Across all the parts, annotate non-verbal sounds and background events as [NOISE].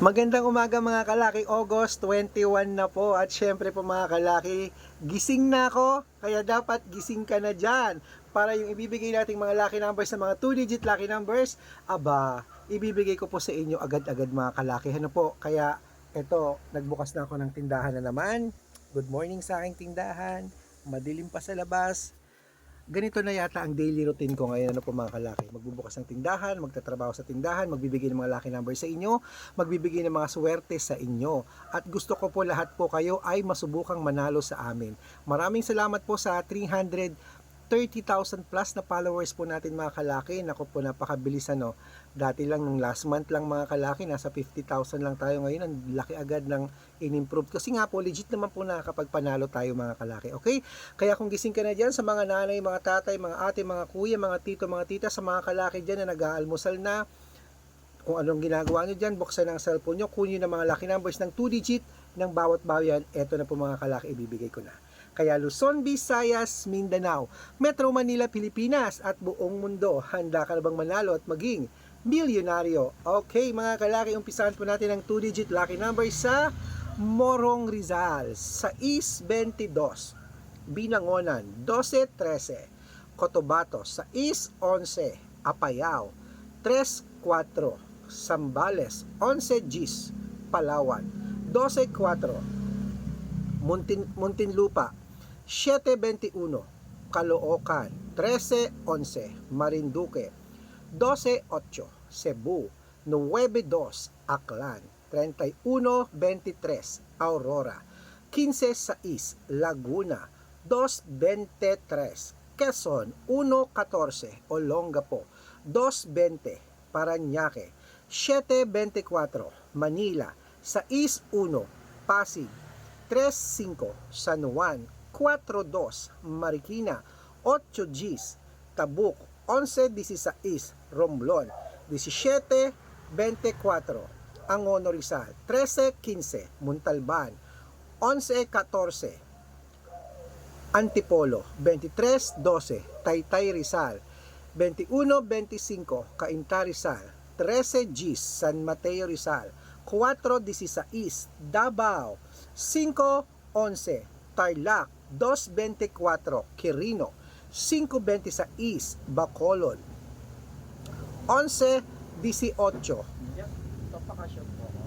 Magandang umaga mga kalaki, August 21 na po. At syempre po mga kalaki, gising na ako, kaya dapat gising ka na dyan. Para yung ibibigay nating mga lucky numbers sa mga 2-digit lucky numbers, aba, ibibigay ko po sa inyo agad-agad mga kalaki. Ano po, kaya eto, nagbukas na ako ng tindahan na naman. Good morning sa aking tindahan, madilim pa sa labas, ganito na yata ang daily routine ko ngayon ano po mga kalaki. Magbubukas ng tindahan, magtatrabaho sa tindahan, magbibigay ng mga lucky number sa inyo, magbibigay ng mga swerte sa inyo. At gusto ko po lahat po kayo ay masubukang manalo sa amin. Maraming salamat po sa 330,000 plus na followers po natin mga kalaki. Nako po napakabilis ano. Dati lang nung last month lang mga kalaki, nasa 50,000 lang tayo ngayon. Ang laki agad ng in-improve. Kasi nga po, legit naman po nakakapagpanalo tayo mga kalaki. Okay? Kaya kung gising ka na dyan sa mga nanay, mga tatay, mga ate, mga kuya, mga tito, mga tita, sa mga kalaki dyan na nag-aalmusal na, kung anong ginagawa nyo dyan, buksan ang cellphone nyo, kunin ang mga lucky numbers ng 2 digit ng bawat bayan, eto na po mga kalaki, ibibigay ko na. Kaya Luzon, Visayas, Mindanao, Metro Manila, Pilipinas at buong mundo, handa ka na bang manalo at maging milyonaryo? Okay mga kalaki, umpisahan po natin ang 2 digit lucky number sa Morong Rizal, sa East 22, Binangonan, 12-13, Cotabato, sa East 11, Apayao, 3-4, Sambales, 11 Gis, Palawan, 12-4, Muntin, Muntinlupa, 7-21, Caloocan, 13-11, Marinduque, 12-8, Cebu, 9-2, Aklan, 31-23, Aurora, 15-6, Laguna, 2-23, Quezon, 1-14, Olongapo, 2-20, Paranaque, 7-24, Manila, 6-1, Pasig, 3-5, San Juan, 4-2, Marikina, 8 Gs, Tabuk, 11-16, Romblon, 17-24, Angono Rizal, 13-15, Muntalban, 11-14, Antipolo, 23-12, Taytay Rizal, 21-25, Cainta Rizal, 13 Gs, San Mateo Rizal, 4-16, Davao, 5-11, Tarlac, 2-24, Quirino, 5-26, Bacolod, 11-18, Papakasyon po ako.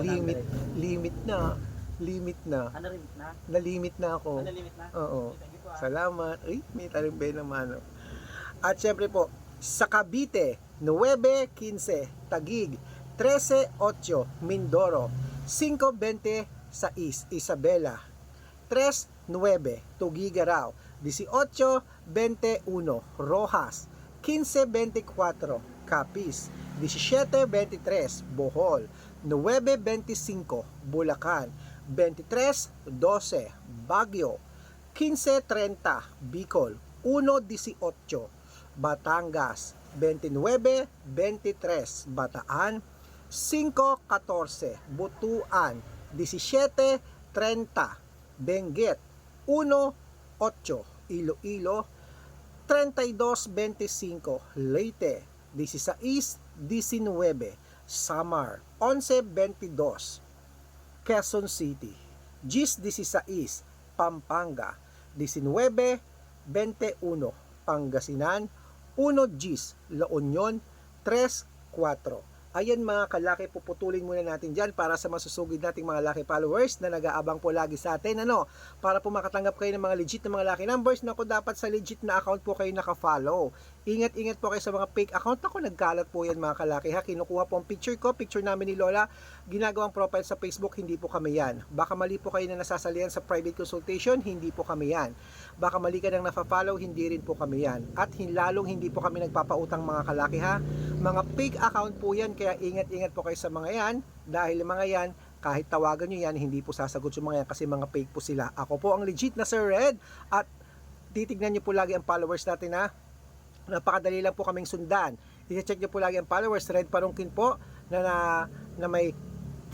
limit, limit na, limit na, Ano rin na? nalimit na ako. Ano limit na? Oo. Ah. Salamat. Ay, may talimbay naman. oh. At syempre po, sa Cavite, 9.15, Tagig, 13.8, Mindoro, 5.20 sa East, Isabela, 3.9, Tugigaraw, 18.21, Rojas, 15.24, Capiz, 17.23, Bohol, 9.25, Bulacan, 23.12, Baguio, 15.30, Bicol, 1.18, Batangas, 29.23, Bataan, 5.14, Butuan, 17.30, Benguet, 1.8, Iloilo, 32.25, Leyte, 16.19, Samar, 11.22, Quezon City, Gis 16, Pampanga, 19.21, Pangasinan, 1 Gis, La Union, 3.4. Ayan mga kalaki, puputulin muna natin dyan para sa masusugid nating mga laki followers na nag-aabang po lagi sa atin. Ano? Para po makatanggap kayo ng mga legit na mga laki numbers na dapat sa legit na account po kayo nakafollow. Ingat-ingat po kayo sa mga fake account. Ako nagkalat po yan mga kalaki ha. Kinukuha po ang picture ko, picture namin ni Lola. Ginagawang profile sa Facebook, hindi po kami yan. Baka mali po kayo na nasasalihan sa private consultation, hindi po kami yan. Baka mali ka nang nafa-follow, hindi rin po kami yan. At lalong hindi po kami nagpapautang mga kalaki ha. Mga fake account po yan, kaya ingat-ingat po kayo sa mga yan. Dahil mga yan, kahit tawagan nyo yan, hindi po sasagot yung mga yan kasi mga fake po sila. Ako po ang legit na Sir Red at titignan nyo po lagi ang followers natin ha. Napakadali lang po kaming sundan. I-check nyo po lagi ang followers. Red Parungkin po na, na, na may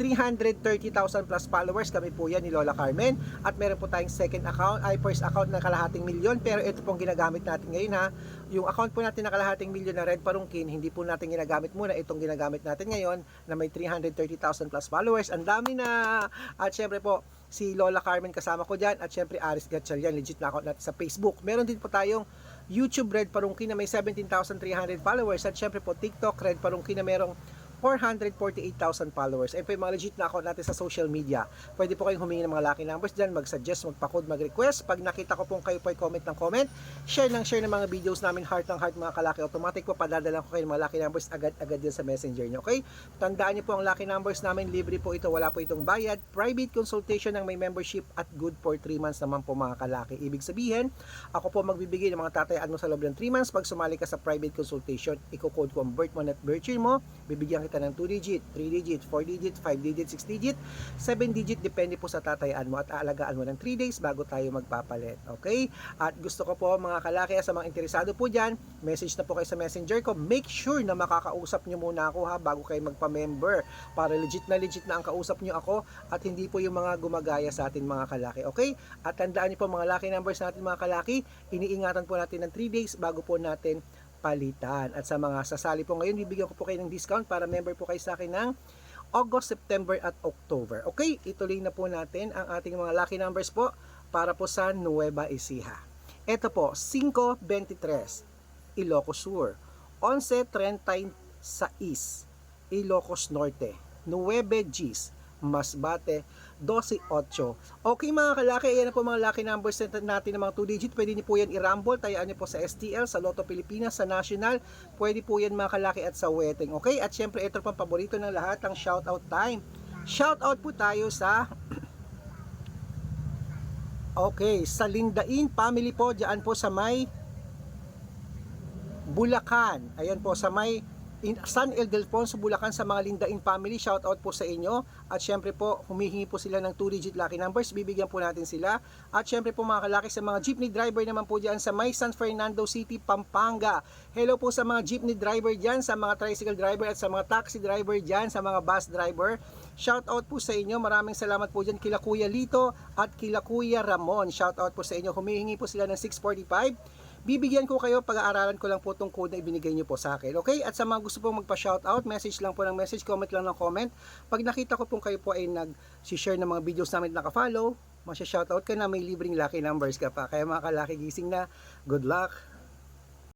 330,000 plus followers. Kami po yan ni Lola Carmen. At meron po tayong second account ay first account na kalahating milyon. Pero ito pong ginagamit natin ngayon ha? Yung account po natin na kalahating milyon na Red Parungkin hindi po natin ginagamit muna itong ginagamit natin ngayon na may 330,000 plus followers. Ang dami na! At syempre po si Lola Carmen kasama ko dyan. At syempre Aris Gatchalian legit na account natin sa Facebook. Meron din po tayong YouTube Red Parungkin na may 17,300 followers. At syempre po TikTok Red Parungkin na merong 448,000 followers. Ayun po mga legit na account natin sa social media. Pwede po kayong humingi ng mga lucky numbers dyan, mag-suggest, magpa-code, mag-request. Pag nakita ko pong kayo po comment ng comment, share ng share ng mga videos namin, heart ng heart mga kalaki. Automatic po, padadala ko kayo ng mga lucky numbers agad-agad din sa messenger nyo. Okay? Tandaan niyo po ang lucky numbers namin, libre po ito, wala po itong bayad. Private consultation ng may membership at good for 3 months naman po mga kalaki. Ibig sabihin, ako po magbibigay ng mga tatayaan mo sa loob ng 3 months. Pag sumali ka sa private consultation, iko-code ko ang birth month at year mo. Bibigyan kita ng 2 digit, 3 digit, 4 digit, 5 digit, 6 digit, 7 digit, depende po sa tatayaan mo at aalagaan mo ng 3 days bago tayo magpapalit. Okay? At gusto ko po mga kalaki sa mga interesado po dyan, message na po kayo sa messenger ko. Make sure na makakausap nyo muna ako ha bago kayo magpa-member para legit na legit na ang kausap nyo ako at hindi po yung mga gumagaya sa atin mga kalaki. Okay? At tandaan nyo po mga lucky numbers natin mga kalaki, iniingatan po natin ng 3 days bago po natin palitan. At sa mga sasali po ngayon, bibigyan ko po kayo ng discount para member po kayo sa akin ng August, September at October. Okay, ituloy na po natin ang ating mga lucky numbers po para po sa Nueva Ecija. Ito po, 523, Ilocos Sur. 1136, Ilocos Norte. 9 Gs, Masbate, 12-8. Okay mga kalaki, ayan po mga lucky numbers natin ng mga 2 digit. Pwede niyo po yan i-rumble. Tayaan niyo po sa STL, sa Lotto Pilipinas, sa National. Pwede po yan mga kalaki at sa wedding. Okay? At syempre, ito pang paborito ng lahat, ang shoutout time. Shoutout po tayo sa [CLEARS THROAT] Okay, sa Lindain family po, diyan po sa may Bulacan. Ayan po, sa may in San Ildefonso, Bulacan sa mga Lindain family. Shout out po sa inyo. At syempre po, humihingi po sila ng 2-digit lucky numbers. Bibigyan po natin sila. At syempre po mga kalaki sa mga jeepney driver naman po dyan sa may San Fernando City, Pampanga. Hello po sa mga jeepney driver dyan, sa mga tricycle driver at sa mga taxi driver dyan, sa mga bus driver. Shout out po sa inyo. Maraming salamat po dyan kila Kuya Lito at kila Kuya Ramon. Shout out po sa inyo. Humihingi po sila ng 645 bibigyan ko kayo, pag-aaralan ko lang po itong code na ibinigay nyo po sa akin. Okay? At sa mga gusto pong magpa-shoutout, message lang po ng message, comment lang ng comment. Pag nakita ko pong kayo po ay nag-share ng mga videos namin na naka-follow, masya-shoutout ka na may libreng lucky numbers ka pa. Kaya mga kalaki gising na, good luck!